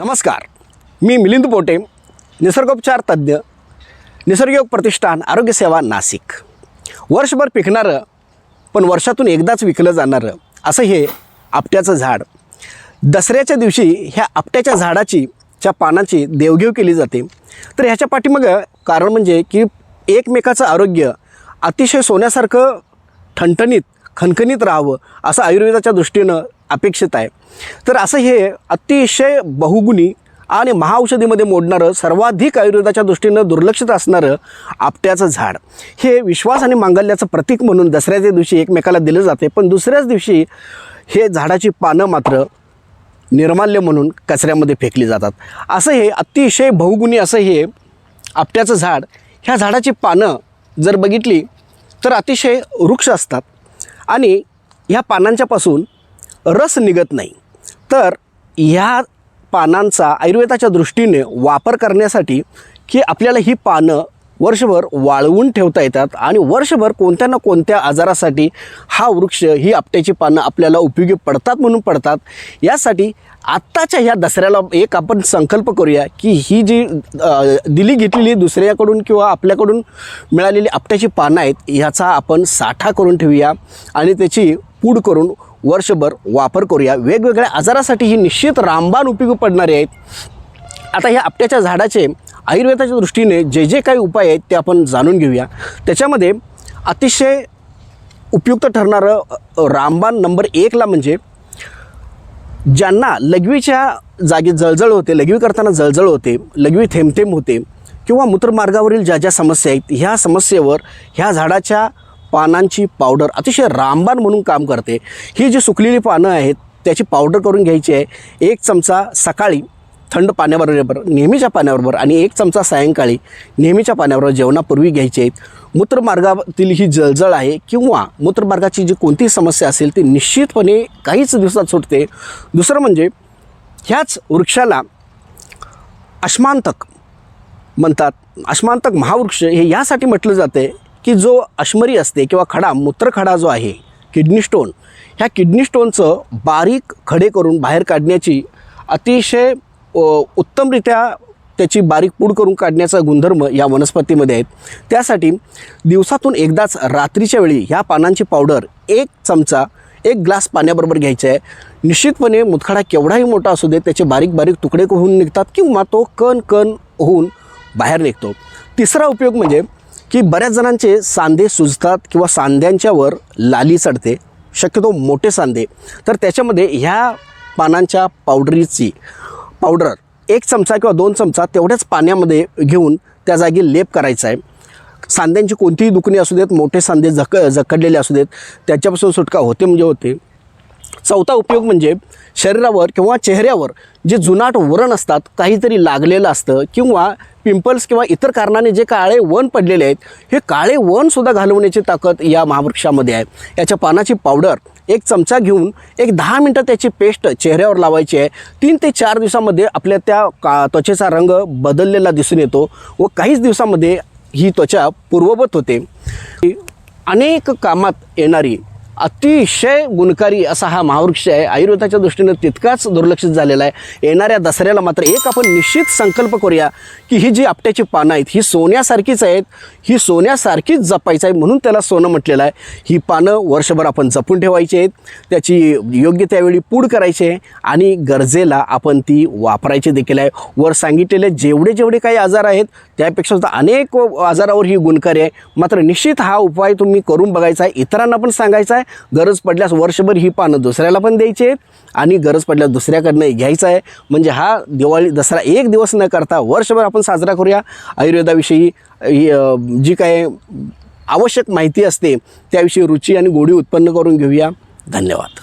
नमस्कार. मी मिलिंद पोटे निसर्गोपचार तज्ज्ञ निसर्गयोग प्रतिष्ठान आरोग्यसेवा नाशिक. वर्षभर पिकणारं पण वर्षातून एकदाच विकलं जाणारं असं हे आपट्याचं झाड. दसऱ्याच्या दिवशी ह्या आपट्याच्या झाडाची च्या पानाची देवघेव केली जाते. तर ह्याच्या पाठीमागं कारण म्हणजे की एकमेकाचं आरोग्य अतिशय सोन्यासारखं ठणठणीत खणखणीत राहावं असं आयुर्वेदाच्या दृष्टीनं अपेक्षित आहे. तर असं हे अतिशय बहुगुणी आणि महाऔषधीमध्ये मोडणारं सर्वाधिक आयुर्वेदाच्या दृष्टीनं दुर्लक्षित असणारं आपट्याचं झाड. हे विश्वास आणि मांगल्याचं प्रतीक म्हणून दसऱ्याच्या दिवशी एकमेकाला दिलं जाते. पण दुसऱ्याच दिवशी हे झाडाची पानं मात्र निर्माल्य म्हणून कचऱ्यामध्ये फेकली जातात. असं हे अतिशय बहुगुणी असं हे आपट्याचं झाड ह्या झाडाची पानं जर बघितली तर अतिशय वृक्ष असतात. आणि ह्या पानांच्यापासून रस निघत नाही. तर ह्या पानांचा आयुर्वेदाच्या दृष्टीने वापर करण्यासाठी की आपल्याला ही पानं वर्षभर वाळवून ठेवता येतात आणि वर्षभर कोणत्या ना कोणत्या आजारासाठी हा वृक्ष ही आपट्याची पानं आपल्याला उपयोगी पडतात म्हणून पडतात यासाठी आत्ताच्या ह्या दसऱ्याला एक आपण संकल्प करूया की ही जी दिली घेतलेली दुसऱ्याकडून किंवा आपल्याकडून मिळालेली आपट्याची पानं आहेत ह्याचा आपण साठा करून ठेवूया आणि त्याची पूड करून वर्षभर वापर करूया. वेगवेगळ्या आजारासाठी ही निश्चित रामबाण उपयोगी पडणारे आहेत. आता ह्या आपट्याच्या झाडाचे आयुर्वेदाच्या दृष्टीने जे जे काही उपाय आहेत ते आपण जाणून घेऊया. त्याच्यामध्ये अतिशय उपयुक्त ठरणारं रामबाण नंबर एकला म्हणजे ज्यांना लघवीच्या जागी जळजळ होते लघवी करताना जळजळ होते लघवी थेंबथेंब होते किंवा मूत्रमार्गावरील ज्या ज्या समस्या आहेत ह्या समस्येवर ह्या झाडाच्या पानांची पावडर अतिशय रामबाण म्हणून काम करते. ही जी सुकलेली पानं आहेत त्याची पावडर करून घ्यायची आहे. एक चमचा सकाळी थंड पाण्याबरोबर नेहमीच्या पाण्याबरोबर आणि एक चमचा सायंकाळी नेहमीच्या पाण्याबरोबर जेवणापूर्वी घ्यायचे आहेत मूत्रमार्गातील ही जळजळ आहे किंवा मूत्रमार्गाची जी कोणतीही समस्या असेल ती निश्चितपणे काहीच दिवसात सुटते. दुसरं म्हणजे ह्याच वृक्षाला अश्मांतक म्हणतात. अश्मांतक महावृक्ष हे यासाठी म्हटलं जाते की जो अश्मरी असते किंवा खडा मूत्रखडा जो आहे किडनी स्टोन ह्या किडनी स्टोनचं बारीक खडे करून बाहेर काढण्याची अतिशय उत्तमरित्या त्याची बारीक पूड करून काढण्याचा गुणधर्म या वनस्पतीमध्ये आहेत. त्यासाठी दिवसातून एकदाच रात्रीच्या वेळी ह्या पानांची पावडर एक चमचा एक ग्लास पाण्याबरोबर घ्यायचा आहे. निश्चितपणे मुतखडा केवढाही मोठा असू दे त्याचे बारीक बारीक तुकडे होऊन निघतात किंवा तो कण कण होऊन बाहेर निघतो. तिसरा उपयोग म्हणजे की बऱ्याच जणांचे सांधे सुजतात किंवा सांध्यांच्यावर लाली चढते शक्यतो मोठे सांधे. तर त्याच्यामध्ये ह्या पानांच्या पावडरीची पावडर एक चमचा किंवा दोन चमचा तेवढ्याच पाण्यामध्ये घेऊन त्या जागी लेप करायचा आहे. सांध्यांची कोणतीही दुखणी असू देत मोठे सांधे जक जकडलेले असू देत त्याच्यापासून सुटका होते म्हणजे होते. चौथा उपयोग म्हणजे शरीरावर किंवा चेहऱ्यावर जे जुनाट वरण असतात काहीतरी लागलेलं असतं किंवा पिंपल्स किंवा इतर कारणाने जे काळे वन पडलेले आहेत हे काळे वनसुद्धा घालवण्याची ताकद या महावृक्षामध्ये आहे. याच्या पानाची पावडर एक चमचा घेऊन एक दहा मिनटं त्याची पेस्ट चेहऱ्यावर लावायची आहे. तीन ते चार दिवसामध्ये आपल्या त्या का त्वचेचा रंग बदललेला दिसून येतो व काहीच दिवसामध्ये ही त्वचा पूर्ववत होते. अनेक कामात येणारी अतिशय गुणकारी असा हा महावृक्ष आहे. आयुर्वेदाच्या दृष्टीनं तितकाच दुर्लक्षित झालेला आहे. येणाऱ्या दसऱ्याला मात्र एक आपण निश्चित संकल्प करूया की ही जी आपट्याची पानं आहेत ही सोन्यासारखीच आहेत ही सोन्यासारखीच जपायचं आहे म्हणून त्याला सोनं म्हटलेलं आहे. ही पानं वर्षभर आपण जपून ठेवायची आहेत. त्याची योग्य त्यावेळी पूड करायची आहे आणि गरजेला आपण ती वापरायची देखील आहे. वर सांगितलेले जेवढे जेवढे काही आजार आहेत त्यापेक्षा सुद्धा अनेक आजारावर ही गुणकारी आहे. मात्र निश्चित हा उपाय तुम्ही करून बघायचा आहे. इतरांना पण सांगायचा आहे. गरज पडल्यास वर्षभर ही पानं दुसऱ्याला पण द्यायची आहेत आणि गरज पडल्यास दुसऱ्याकडनं घ्यायचं आहे. म्हणजे हा दिवाळी दसरा एक दिवस न करता वर्षभर आपण साजरा करूया. आयुर्वेदाविषयी जी काय आवश्यक माहिती असते त्याविषयी रुची आणि गोडी उत्पन्न करून घेऊया. धन्यवाद.